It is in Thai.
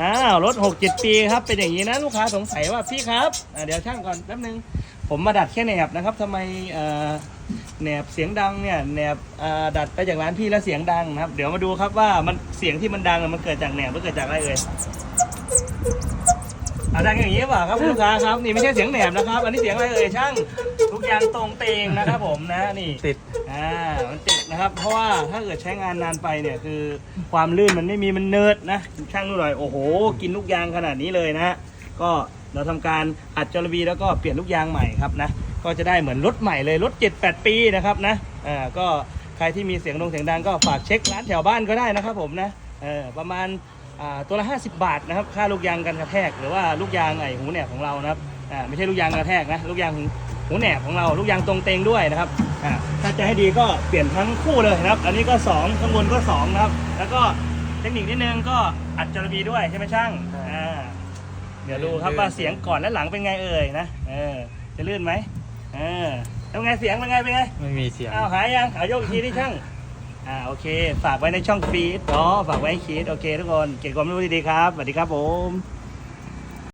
อ้าวรถหกเจ็ดปีครับเป็นอย่างนี้นะลูกค้าสงสัยว่าพี่ครับอ่าเดี๋ยวช่างก่อนแป๊บนึงผมมาดัดแค่แหนบนะครับทำไมเอ่อแหนบเสียงดังเนี่ยแหนบอ่าดัดไปจากร้านพี่แล้วเสียงดังนะครับ เดี๋ยวมาดูครับว่ามันเสียงที่มันดังอะมันเกิดจากแหนบหรือเกิดจากอะไรเอ่ย อ่าดังอย่างนี้เปล่าครับคุณลูกค้าครับนี่ไม่ใช่เสียงแหนบนะครับ อันนี้เสียงอะไรเอ่ยช่างทุกอย่างตรงเตงนะครับผมนะนี่ติดอ่ามันติดนะครับ เพราะว่าถ้าเกิดใช้งานนานไปเนี่ยคือความลื่นมันไม่มีมันเนิร์ดนะช่างดูหน่อยโอ้โห กินลูกยางขนาดนี้เลยนะ ก็เราทำการอัดจรวีแล้วก็เปลี่ยนลูกยางใหม่ครับนะก็จะได้เหมือนรถใหม่เลยรถ 7-8 ปีนะครับนะอ่าก็ใครที่มีเสียงดงเสียงดังก็ฝากเช็คร้านแถวบ้านก็ได้นะครับผมนะเออประมาณอ่า ตัวละ 50 บาทนะครับค่าลูกยางกันกระแทกหรือว่าลูกยางไอ้หูแหนบของเรานะครับอ่าไม่ใช่ลูกยางกระแทกนะลูกยางหูหูแหนบของเราลูกยางตรงเตงด้วยนะครับอ่าถ้าจะให้ดีก็เปลี่ยนทั้งคู่เลยนะครับ อันนี้ก็สองข้างบนก็สองนะครับ แล้วก็เทคนิคนิดนึงก็อัดจรบีด้วยใช่ไหมช่างใช่อ่าเดี๋ยวดูครับว่าเสียงก่อนและหลังเป็นไงเอ่ยนะเออจะลื่นไหมเออแล้วไงเสียงเป็นไงเป็นไงไม่มีเสียงอ้าวหายยังเอายกอีกทีที่ช่าง อ่าโอเค ฝากไว้ในช่องฟีดอ๋อฝากไว้ให้คิดโอเค ทุกคน เก็บความรู้ดีๆครับสวัสดีครับผม